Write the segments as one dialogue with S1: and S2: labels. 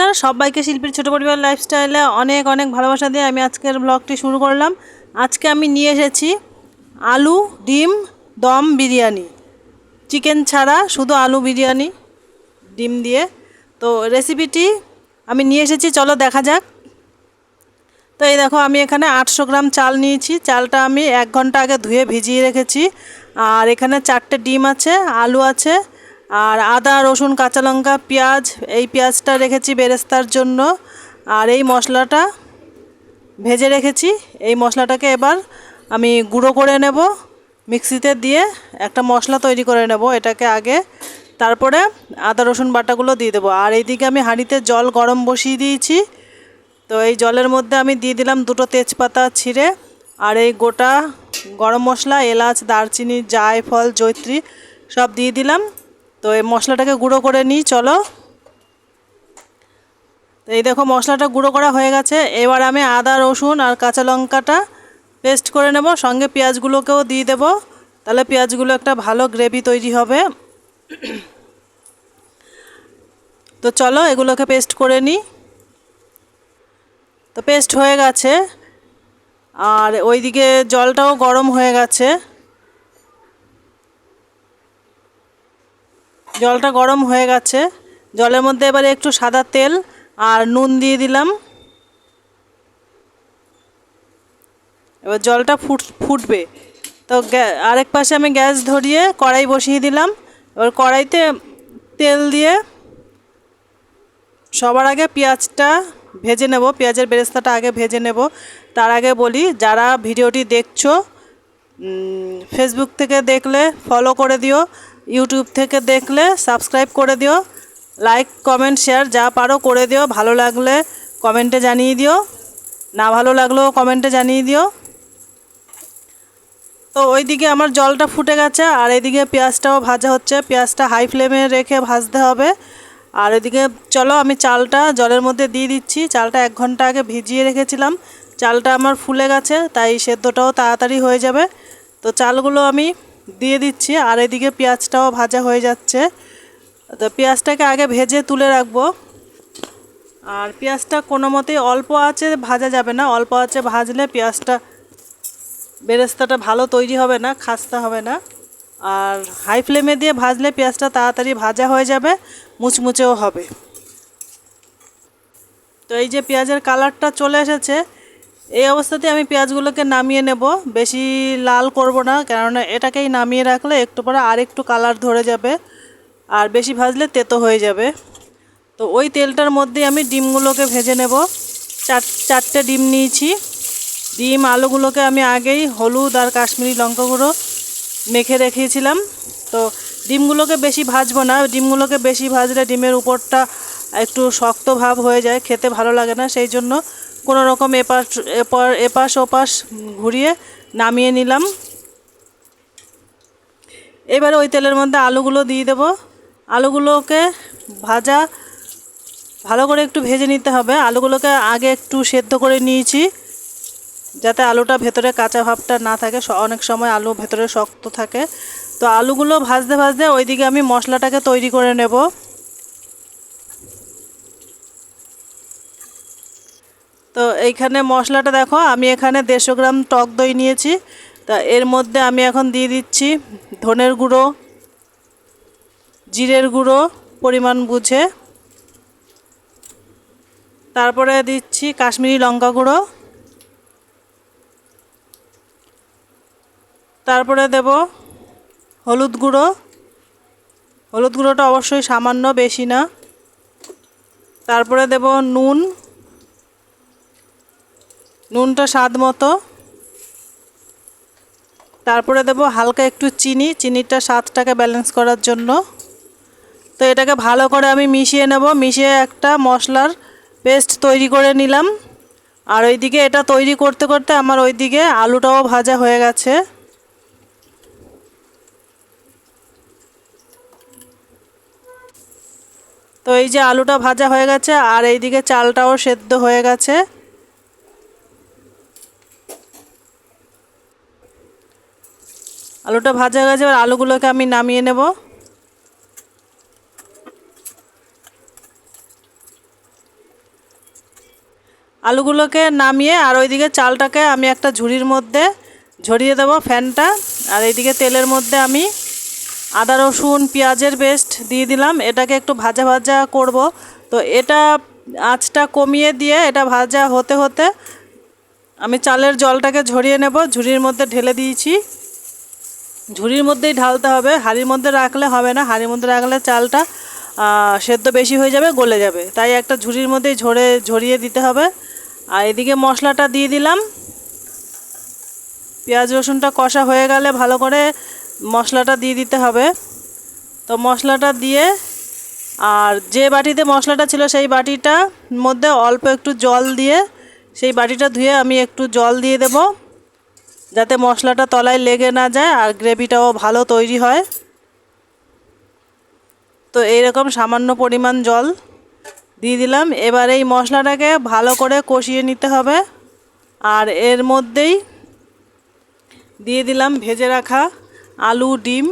S1: নমস্কার। সবাইকে শিল্পীর ছোট পরিবার লাইফস্টাইলে অনেক অনেক ভালোবাসা দিয়ে আমি আজকের ব্লগটি শুরু করলাম। আজকে আমি নিয়ে এসেছি আলু, ডিম, দম, বিরিয়ানি। চিকেন ছাড়া শুধু আলু, বিরিয়ানি, ডিম দিয়ে। তো রেসিপিটি আমি নিয়ে এসেছি, চলো দেখা যাক। তো এই দেখো, আমি এখানে আটশো গ্রাম চাল নিয়েছি। চালটা আমি এক ঘণ্টা আগে ধুয়ে ভিজিয়ে রেখেছি। আর এখানে চারটে ডিম আছে, আলু আছে আর আদা, রসুন, কাঁচা লঙ্কা, পেঁয়াজ, এই পেঁয়াজটা রেখেছি বেরেস্তার জন্য। আর এই মশলাটা ভেজে রেখেছি। এই মশলাটাকে এবার আমি গুঁড়ো করে নেব। মিক্সিতে দিয়ে একটা মশলা তৈরি করে নেব। এটাকে আগে তারপরে আদা, রসুন বাটাগুলো দিয়ে দেবো। আর এইদিকে আমি হাঁড়িতে জল গরম বসিয়ে দিয়েছি। তো এই জলের মধ্যে আমি দিয়ে দিলাম দুটো তেজপাতা ছিঁড়ে। আর এই গোটা গরম মশলা, এলাচ, দারচিনি, জায়ফল জৈত্রী সব দিয়ে দিলাম। তো এই মশলাটাকে গুঁড়ো করে নিই, চলো। তো এই দেখো মশলাটা গুঁড়ো করা হয়ে গেছে। এবার আমি আদা, রসুন আর কাঁচা লঙ্কাটা পেস্ট করে নেব। সঙ্গে পেঁয়াজগুলোকেও দিয়ে দেব। তাহলে পেঁয়াজগুলো একটা ভালো গ্রেভি তৈরি হবে। তো চলো এগুলোকে পেস্ট করে নিই। তো পেস্ট হয়ে গেছে। আর ওইদিকে জলটাও গরম হয়ে গেছে। জলটা গরম হয়ে গেছে। জলের মধ্যে এবারে একটু সাদা তেল আর নুন দিয়ে দিলাম। এবার জলটা ফুট, ফুটবে। তো আরেক পাশে আমি গ্যাস ধরিয়ে কড়াই বসিয়ে দিলাম। এবার কড়াইতে তেল দিয়ে সবার আগে পেঁয়াজটা ভেজে নেব। পেঁয়াজের বেরেস্তাটা আগে ভেজে নেব। তার আগে বলি, যারা ভিডিওটি দেখছ ফেসবুক থেকে দেখলে ফলো করে দিও। ইউটিউব থেকে দেখলে সাবস্ক্রাইব করে দিও লাইক কমেন্ট শেয়ার যা পারো করে দিও, ভালো লাগলে কমেন্টে জানিয়ে দিও, না ভালো লাগলেও কমেন্টে জানিয়ে দিও। তো ওইদিকে আমার জলটা ফুটে গেছে, আর এদিকে পেঁয়াজটাও ভাজা হচ্ছে, পেঁয়াজটা হাই ফ্লেমে রেখে ভাজতে হবে। আর এদিকে চলো আমি চালটা জলের মধ্যে দিয়ে দিচ্ছি, চালটা এক ঘণ্টা আগে ভিজিয়ে রেখেছিলাম, চালটা আমার ফুলে গেছে, তাই সেদ্ধটাও তাড়াতাড়ি হয়ে যাবে। তো চালগুলো আমি দিয়ে দিচ্ছি, আর এদিকে পেঁয়াজটাও ভাজা হয়ে যাচ্ছে। তো পেঁয়াজটাকে আগে ভেজে তুলে রাখব। আর পেঁয়াজটা কোনো মতেই অল্প আছে ভাজা যাবে না। অল্প আছে ভাজলে পেঁয়াজটা, বেরেস্তাটা ভালো তৈরি হবে না, খাস্তা হবে না। আর হাই ফ্লেমে দিয়ে ভাজলে পেঁয়াজটা তাড়াতাড়ি ভাজা হয়ে যাবে, মুচমুচেও হবে। তো এই যে পেঁয়াজের কালারটা চলে এসেছে এই অবস্থাতে আমি পেঁয়াজগুলোকে নামিয়ে নেব। বেশি লাল করব না, কেননা এটাকেই নামিয়ে রাখলে একটু পরে আর একটু কালার ধরে যাবে আর বেশি ভাজলে তেতো হয়ে যাবে। তো ওই তেলটার মধ্যে আমি ডিমগুলোকে ভেজে নেব। চার, চারটে ডিম নিয়েছি। ডিম, আলুগুলোকে আমি আগেই হলুদ আর কাশ্মীরি লঙ্কা গুঁড়ো মেখে রেখেছিলাম। তো ডিমগুলোকে বেশি ভাজবো না, ডিমগুলোকে বেশি ভাজলে ডিমের উপরটা একটু শক্ত ভাব হয়ে যায়, খেতে ভালো লাগে না, সেই জন্য কোনো রকম এপাশ, এপার, এপাশ, ওপাশ ঘুরিয়ে নামিয়ে নিলাম। এবারে ওই তেলের মধ্যে আলুগুলো দিয়ে দেবো। আলুগুলোকে ভাজা, ভালো করে একটু ভেজে নিতে হবে। আলুগুলোকে আগে একটু সেদ্ধ করে নিয়েছি, যাতে আলুটা ভেতরে কাঁচা ভাবটা না থাকে। অনেক সময় আলু ভেতরে শক্ত থাকে। তো আলুগুলো ভাজতে ভাজতে ওইদিকে আমি মশলাটাকে তৈরি করে নেব। তো এইখানে মশলাটা দেখো, আমি এখানে দেড়শো গ্রাম টক দই নিয়েছি। তা এর মধ্যে আমি এখন দিয়ে দিচ্ছি ধনের গুঁড়ো, জিরের গুঁড়ো, পরিমাণ বুঝে। তারপরে দিচ্ছি কাশ্মীরি লঙ্কা গুঁড়ো। তারপরে দেব হলুদ গুঁড়ো। হলুদ গুঁড়োটা অবশ্যই সামান্য, বেশি না। তারপরে দেব নুন। নুনটা স্বাদ মতো। তারপরে দেব হালকা একটু চিনি। চিনিটা স্বাদটাকে ব্যালেন্স করার জন্য। তো এটাকে ভালো করে আমি মিশিয়ে নেব। মিশিয়ে একটা মশলার পেস্ট তৈরি করে নিলাম। আর ওইদিকে এটা তৈরি করতে করতে আমার ওইদিকে আলুটাও ভাজা হয়ে গেছে। তো এই যে আলুটা ভাজা হয়ে গেছে, আর এইদিকে চালটাও সেদ্ধ হয়ে গেছে। আলুটা ভাজা গেছে, এবার আলুগুলোকে আমি নামিয়ে নেব। আলুগুলোকে নামিয়ে আর ওইদিকে চালটাকে আমি একটা ঝুড়ির মধ্যে ঝরিয়ে দেবো ফ্যানটা, আর এইদিকে তেলের মধ্যে আমি আদা, রসুন, পেঁয়াজের পেস্ট দিয়ে দিলাম। এটাকে একটু ভাজা ভাজা করব। তো এটা আঁচটা কমিয়ে দিয়ে এটা ভাজা হতে হতে আমি চালের জলটাকে ঝরিয়ে নেব, ঝুড়ির মধ্যে ঢেলে দিয়েছি। ঝুড়ির মধ্যেই ঢালতে হবে। হাঁড়ির মধ্যে রাখলে হবে না। হাঁড়ির মধ্যে রাখলে চালটা সেদ্ধ বেশি হয়ে যাবে, গলে যাবে। তাই একটা ঝুড়ির মধ্যেই ঝরে, ঝরিয়ে দিতে হবে। আর এদিকে মশলাটা দিয়ে দিলাম। পেঁয়াজ, রসুনটা কষা হয়ে গেলে ভালো করে মশলাটা দিয়ে দিতে হবে। তো মশলাটা দিয়ে, আর যে বাটিতে মশলাটা ছিল সেই বাটিটার মধ্যে অল্প একটু জল দিয়ে, সেই বাটিটা ধুয়ে আমি একটু জল দিয়ে দেব। যাতে মশলাটা তলায় লেগে না যায় আর গ্রেভিটাও ভালো তৈরি হয়। তো এইরকম সামান্য পরিমাণ জল দিয়ে দিলাম। এবার এই মশলাটাকে ভালো করে কষিয়ে নিতে হবে। আর এর মধ্যেই দিয়ে দিলাম ভেজে রাখা আলু, ডিম।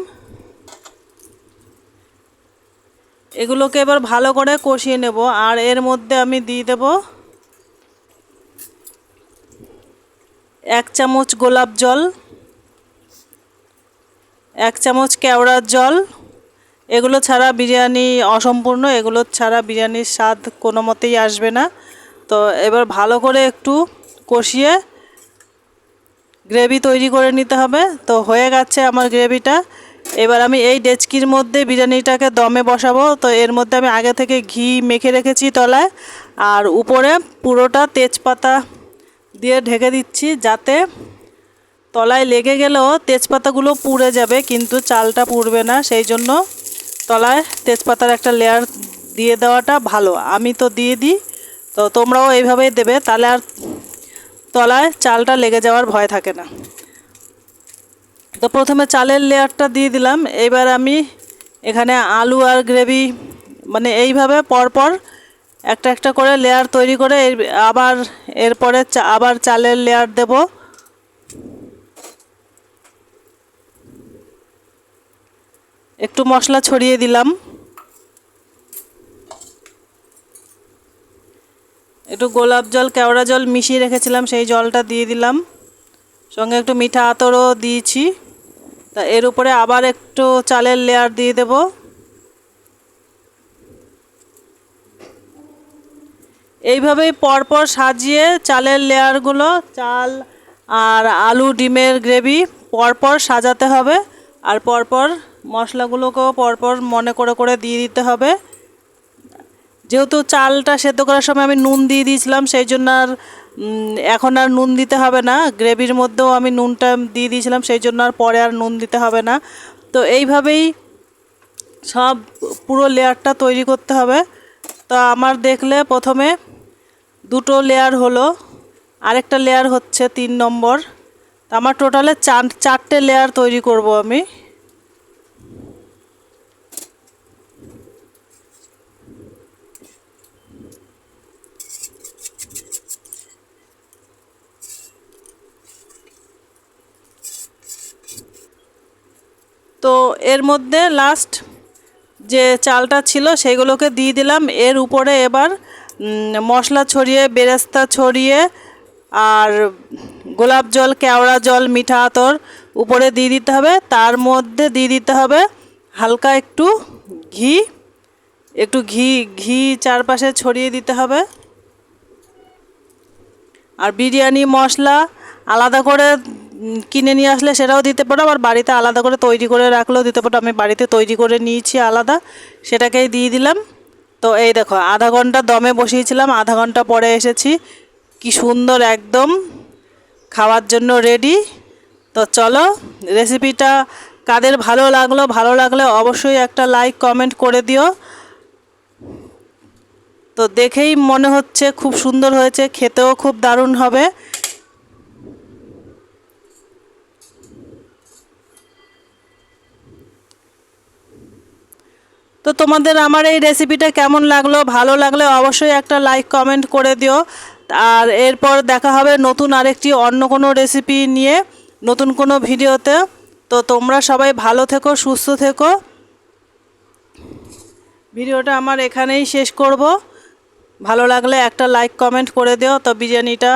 S1: এগুলোকে এবার ভালো করে কষিয়ে নেব। আর এর মধ্যে আমি দিয়ে দেব এক চামচ গোলাপ জল, এক চামচ কেওড়ার জল। এগুলো ছাড়া বিরিয়ানি অসম্পূর্ণ, এগুলো ছাড়া বিরিয়ানির স্বাদ কোনো মতেই আসবে না। তো এবার ভালো করে একটু কষিয়ে গ্রেভি তৈরি করে নিতে হবে। তো হয়ে গেছে আমার গ্রেভিটা। এবার আমি এই ডেচকির মধ্যে বিরিয়ানিটাকে দমে বসাবো। তো এর মধ্যে আমি আগে থেকে ঘি মেখে রেখেছি তলায়। আর উপরে পুরোটা তেজপাতা দিয়ে ঢেকে দিচ্ছি যাতে তলায় লেগে গেলেও তেজপাতাগুলো পুড়ে যাবে, কিন্তু চালটা পুড়বে না। সেই জন্য তলায় তেজপাতার একটা লেয়ার দিয়ে দেওয়াটা ভালো। আমি তো দিয়ে দিই, তো তোমরাও এইভাবেই দেবে, তাহলে আর তলায় চালটা লেগে যাওয়ার ভয় থাকে না। তো প্রথমে চালের লেয়ারটা দিয়ে দিলাম। এবার আমি এখানে আলু আর গ্রেভি মানে এইভাবে পরপর একটা একটা করে লেয়ার তৈরি করে এর- আবার এরপরে আবার চালের লেয়ার দেব। একটু মশলা ছড়িয়ে দিলাম। একটু গোলাপ জল, কেওড়া জল মিশিয়ে রেখেছিলাম, সেই জলটা দিয়ে দিলাম। সঙ্গে একটু মিঠা আতরও দিয়েছি। তা এর উপরে আবার একটু চালের লেয়ার দিয়ে দেব। এইভাবেই পরপর সাজিয়ে চালের লেয়ারগুলো, চাল আর আলু ডিমের গ্রেভি পরপর সাজাতে হবে আর পরপর মশলাগুলোকেও পরপর মনে করে করে দিয়ে দিতে হবে। যেহেতু চালটা সেদ্ধ করার সময় আমি নুন দিয়ে দিয়েছিলাম, সেই জন্য আর এখন আর নুন দিতে হবে না। গ্রেভির মধ্যেও আমি নুনটা দিয়ে দিয়েছিলাম, সেই জন্য আর পরে আর নুন দিতে হবে না। তো এইভাবেই সব পুরো লেয়ারটা তৈরি করতে হবে। তো আমার দেখলে প্রথমে দুটো লেয়ার হলো, আরেকটা লেয়ার হচ্ছে তিন নম্বর। তো আমার টোটালে চার, চারটে লেয়ার তৈরি করব আমি। তো এর মধ্যে লাস্ট যে চালটা ছিল সেগুলোকে দিয়ে দিলাম। এর উপরে এবার মশলা ছড়িয়ে, বেরেস্তা ছড়িয়ে আর গোলাপ জল, কেওড়া জল, মিঠা আতর উপরে দিয়ে দিতে হবে। তার মধ্যে দিয়ে দিতে হবে হালকা একটু ঘি। একটু ঘি ঘি চারপাশে ছড়িয়ে দিতে হবে। আর বিরিয়ানি, মশলা আলাদা করে কিনে নিয়ে আসলে সেটাও দিতে পারো। আবার বাড়িতে আলাদা করে তৈরি করে রাখলেও দিতে পারো। আমি বাড়িতে তৈরি করে নিয়েছি আলাদা, সেটাকেই দিয়ে দিলাম। তো এই দেখো, আধা ঘণ্টা দমে বসিয়েছিলাম, আধা ঘণ্টা পরে এসেছি। কি সুন্দর একদম খাওয়ার জন্য রেডি তো চলো রেসিপিটা কাদের ভালো লাগল, ভালো লাগলে অবশ্যই একটা লাইক কমেন্ট করে দিও। তো দেখেই মনে হচ্ছে খুব সুন্দর হয়েছে, খেতেও খুব দারুণ হবে। তো তোমাদের আমার এই রেসিপিটা কেমন লাগল? ভালো লাগলে অবশ্যই একটা লাইক কমেন্ট করে দিও। আর এরপর দেখা হবে নতুন আরেকটি অন্য কোনো রেসিপি নিয়ে নতুন কোনো ভিডিওতে। তো তোমরা সবাই ভালো থেকো, সুস্থ থেকো। ভিডিওটা আমার এখানেই শেষ করব। ভালো লাগলে একটা লাইক কমেন্ট করে দিও। তো বিরিয়ানিটা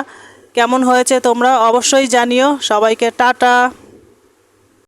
S1: কেমন হয়েছে তোমরা অবশ্যই জানিও। সবাইকে টাটা।